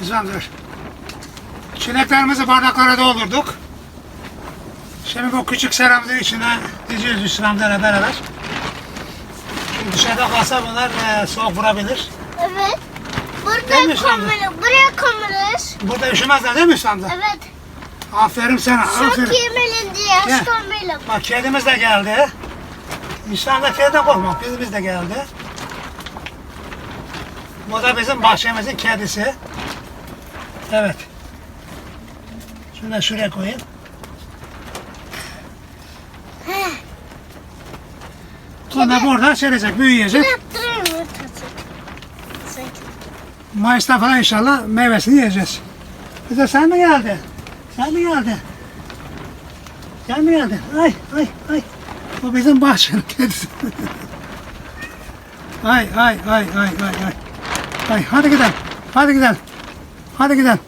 Güzeldir. Çileklerimizi bardaklara doldurduk. Şimdi bu küçük seramızın içine diziyoruz İslam'la beraber. Şimdi dışarıda kalsa bunlar e, soğuk vurabilir. Evet. Burada Değil mi Şamlı? koymalı. Buraya koymalıyız. Burada üşümezler değil mi İslam'da? Evet. Aferin sana, Çok aferin. yemeli diye Gel. koymalım. Bak kedimiz de geldi. İslam'da kedi korkmak, kedimiz de geldi. Bu da bizim bahçemizin kedisi. Evet. Şunu da şuraya koyayım. Sonra burada çelecek, büyüyecek. Sanki. Mayıs'ta falan inşallah meyvesini yiyeceğiz. Kızım sen mi geldin? Sen mi geldin? Sen mi geldin? Ay ay ay. Bu bizim bahçenin kedisi. ay ay ay ay ay ay. Ay hadi gidelim. Hadi gidelim. Hadi gidelim.